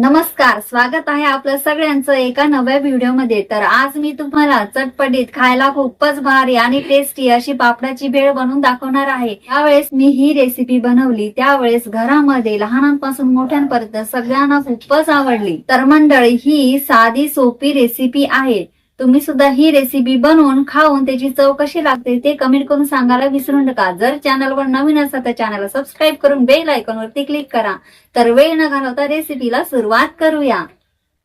नमस्कार स्वागत आहे आपलं सगळ्यांचं एका नव्या व्हिडिओमध्ये. तर आज मी तुम्हाला चटपटीत खायला खूपच भारी आणि टेस्टी अशी पापडाची भेळ बनवून दाखवणार आहे. त्यावेळेस मी ही रेसिपी बनवली त्यावेळेस घरामध्ये लहानांपासून मोठ्यांपर्यंत सगळ्यांना खूपच आवडली. तर मंडळी ही साधी सोपी रेसिपी आहे. तुम्ही सुद्धा ही रेसिपी बनवून खाऊन त्याची चव कशी लागते ते कमेंट करून सांगायला विसरू नका. जर चॅनलवर नवीन असाल तर चॅनलला सबस्क्राईब करून बेल आयकॉन वरती क्लिक करा. तर वेळ न घालवता रेसिपीला सुरुवात करूया.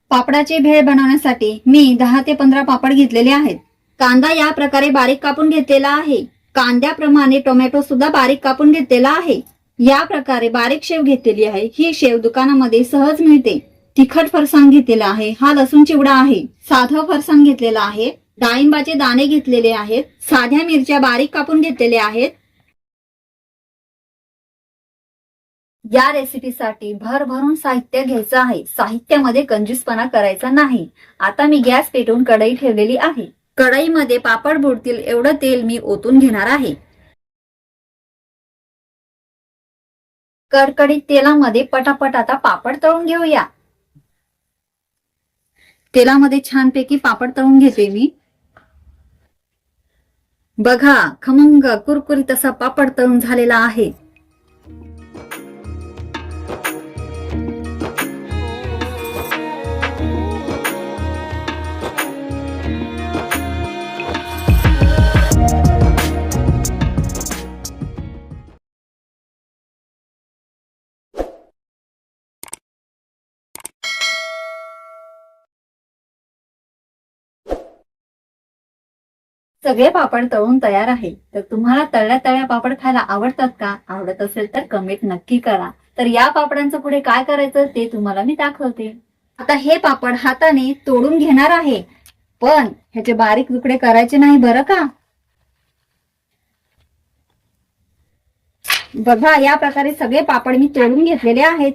पापडाची भेळ बनवण्यासाठी मी दहा ते पंधरा पापड घेतलेले आहेत. कांदा या प्रकारे बारीक कापून घेतलेला आहे. कांद्याप्रमाणे टोमॅटो सुद्धा बारीक कापून घेतलेला आहे. या प्रकारे बारीक शेव घेतलेली आहे. ही शेव दुकानामध्ये सहज मिळते. तिखट फरसाण घेतलेला आहे हा लसूण चिवडा आहे. साधं फरसाण घेतलेला आहे डाळिंबाचे दाणे घेतलेले आहेत साध्या मिरच्या बारीक कापून घेतलेल्या आहेत. या रेसिपीसाठी भरभरून साहित्य घ्यायचं आहे. साहित्यामध्ये कंजूसपणा करायचा नाही. आता मी गॅस पेटवून कढई ठेवलेली आहे. कढईमध्ये पापड बुडतील एवढं तेल मी ओतून घेणार आहे. कडकडीत तेलामध्ये पटापट आता पापड तळून घेऊया. तेलामध्ये छानपैकी पापड तळून घेते मी. बघा खमंग कुरकुरीत असा पापड तळून झालेला आहे. सगळे पापड तळून तयार आहे. तर तुम्हाला तळल्या तळ्या पापड खायला आवडतात का? आवडत असेल तर कमेंट नक्की करा. तर या पापडांचं पुढे काय करायचं ते तुम्हाला मी दाखवते. आता हे पापड हाताने तोडून घेणार आहे. पण ह्याचे बारीक तुकडे करायचे नाही बरं का? बघा या प्रकारे सगळे पापड मी तोडून घेतलेले आहेत.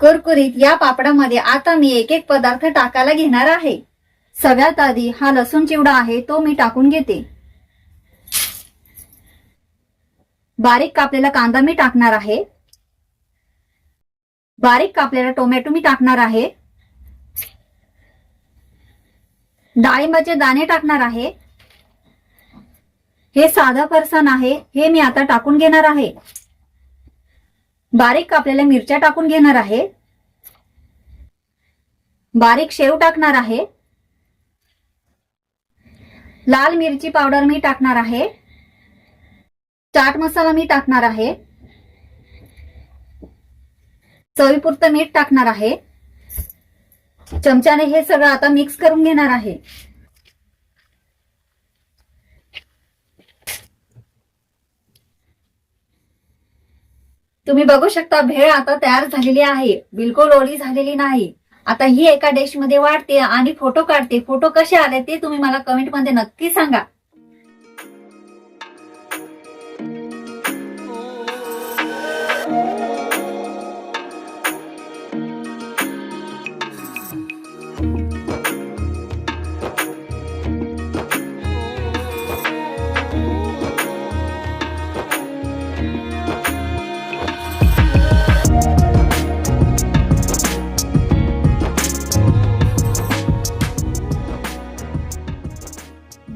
कुरकुरीत या पापडामध्ये आता मी एक एक पदार्थ टाकायला घेणार आहे. सगळ्यात आधी हा लसूण चिवडा आहे तो मी टाकून घेते. बारीक कापलेला कांदा मी टाकणार आहे. बारीक कापलेला टोमॅटो मी टाकणार आहे. डाळिंबाचे दाणे टाकणार आहे. हे साधं फरसाण आहे हे मी आता टाकून घेणार आहे. बारीक कापलेल्या मिरच्या टाकून घेणार आहे. बारीक शेव टाकणार आहे. लाल मिरची पावडर मी टाकणार आहे. चाट मसाला मी टाकणार आहे. चवीपुरतं मीठ टाकणार आहे. चमच्याने हे सगळं आता मिक्स करून घेणार आहे. तुम्ही बघू शकता भेळ आता तयार झालेली आहे. बिलकुल ओली झालेली नाही. आता ही एका डेशमध्ये वाढते आणि फोटो काढते. फोटो कसे आले ते तुम्ही मला कमेंटमध्ये नक्की सांगा.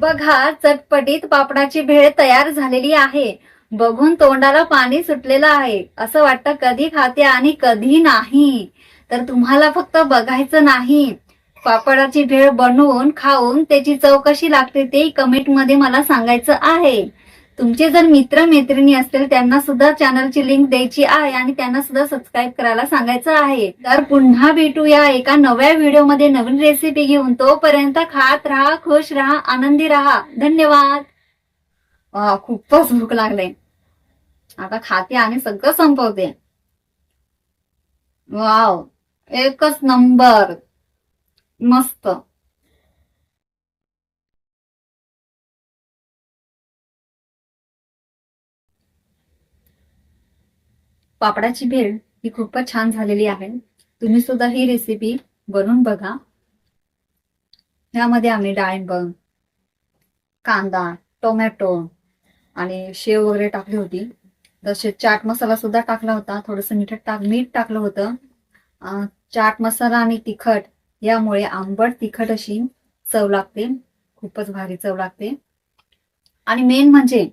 बघा चटपटीत पापडाची भेळ तयार झालेली आहे. बघून तोंडाला पाणी सुटलेलं आहे. असं वाटतं कधी खाते आणि कधी नाही. तर तुम्हाला फक्त बघायचं नाही. पापडाची भेळ बनवून खाऊन त्याची चव कशी लागते ते कमेंटमध्ये मला सांगायचं आहे. तुमचे जर मित्र मैत्रिणी असतील त्यांना सुद्धा चॅनलची लिंक द्यायची आहे आणि त्यांना सुद्धा सबस्क्राईब करायला सांगायचं आहे. तर पुन्हा भेटूया एका नव्या व्हिडिओमध्ये नवीन रेसिपी घेऊन. तोपर्यंत खात राहा खुश राहा आनंदी राहा. धन्यवाद. वा खूपच भूक लागले. आता खाते आणि सगळं संपवते. वाव एकच नंबर मस्त. पापडाची भेळ ही खूपच छान झालेली आहे. तुम्ही सुद्धा ही रेसिपी बनवून बघा. यामध्ये आम्ही डाळिंब कांदा टोमॅटो आणि शेव वगैरे टाकली होती. तसे चाट मसाला सुद्धा टाकला होता. थोडस मीठ टाक मीठ टाकलं होतं. चाट मसाला आणि तिखट यामुळे आंबट तिखट अशी चव लागते. खूपच भारी चव लागते. आणि मेन म्हणजे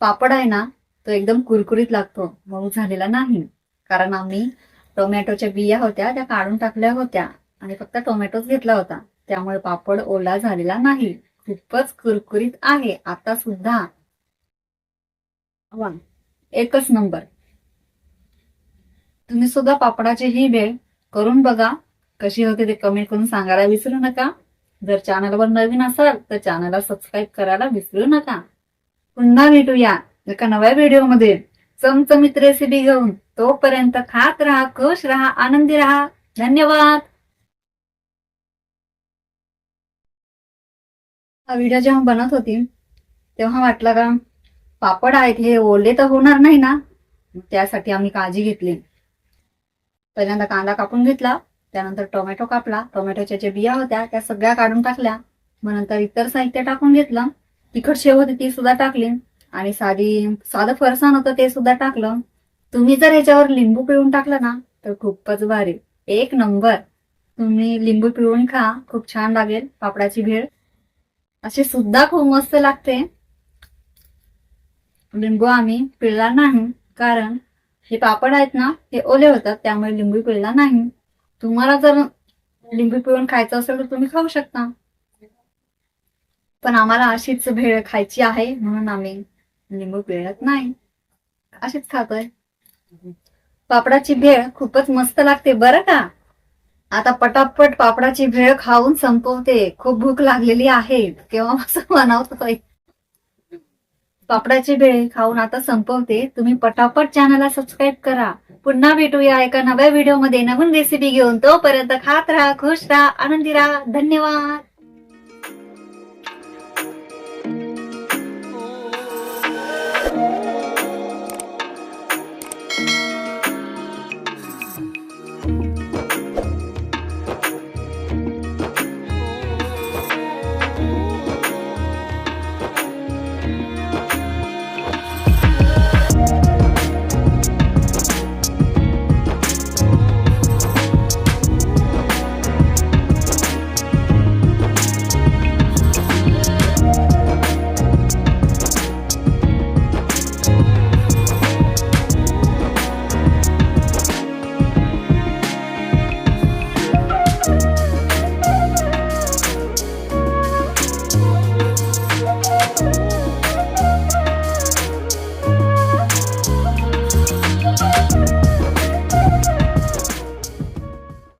पापड आहे ना तो एकदम कुरकुरीत लागतो. मऊ झालेला नाही. कारण आम्ही टोमॅटोच्या बिया होत्या त्या काढून टाकल्या होत्या आणि फक्त टोमॅटोच घेतला होता. त्यामुळे पापड ओला झालेला नाही. खूपच कुरकुरीत आहे. आता सुद्धा. वा. एकच नंबर. तुम्ही सुद्धा पापडाची ही वेळ करून बघा. कशी होते ते कमेंट करून सांगायला विसरू नका. जर चॅनलवर नवीन असाल तर चॅनलला सबस्क्राईब करायला विसरू नका. पुन्हा भेटूया. एका नव्या व्हिडिओमध्ये चमचमीत रेसिपी घेऊन तोपर्यंत खात राहा खुश राहा आनंदी राहा. धन्यवाद. हा व्हिडिओ जेव्हा बनत होती तेव्हा वाटलं का पापड आहेत हे ओले तर होणार नाही ना? त्यासाठी आम्ही काळजी घेतली. पहिल्यांदा कांदा कापून घेतला त्यानंतर टोमॅटो कापला. टोमॅटोच्या ज्या बिया होत्या त्या सगळ्या काढून टाकल्या. मग नंतर इतर साहित्य टाकून घेतलं. तिखट शेव होती ती सुद्धा टाकली. आणि साधी साधं फरसाण होतं ते सुद्धा टाकलं. तुम्ही जर ह्याच्यावर लिंबू पिळून टाकलं ना तर खूपच भारी. एक नंबर. तुम्ही लिंबू पिळून खा खूप छान लागेल पापडाची भेळ. अशी सुद्धा खूप मस्त लागते. लिंबू आम्ही पिळला नाही कारण हे पापड आहेत ना हे ओले होतात त्यामुळे लिंबू पिळला नाही. तुम्हाला जर लिंबू पिळून खायचं असेल तर तुम्ही खाऊ शकता. पण आम्हाला अशीच भेळ खायची आहे म्हणून आम्ही लिंबू पिळत नाही. अशीच खातोय. पापडाची भेळ खूपच मस्त लागते बरं का? आता पटापट पापडाची भेळ खाऊन संपवते. खूप भूक लागलेली आहे. केव्हा असं बनवतोय. पापडाची भेळ खाऊन आता संपवते. तुम्ही पटापट चॅनलला सबस्क्राईब करा. पुन्हा भेटूया एका नव्या व्हिडिओमध्ये नवीन रेसिपी घेऊन तोपर्यंत खात राहा खुश राहा आनंदी राहा. धन्यवाद.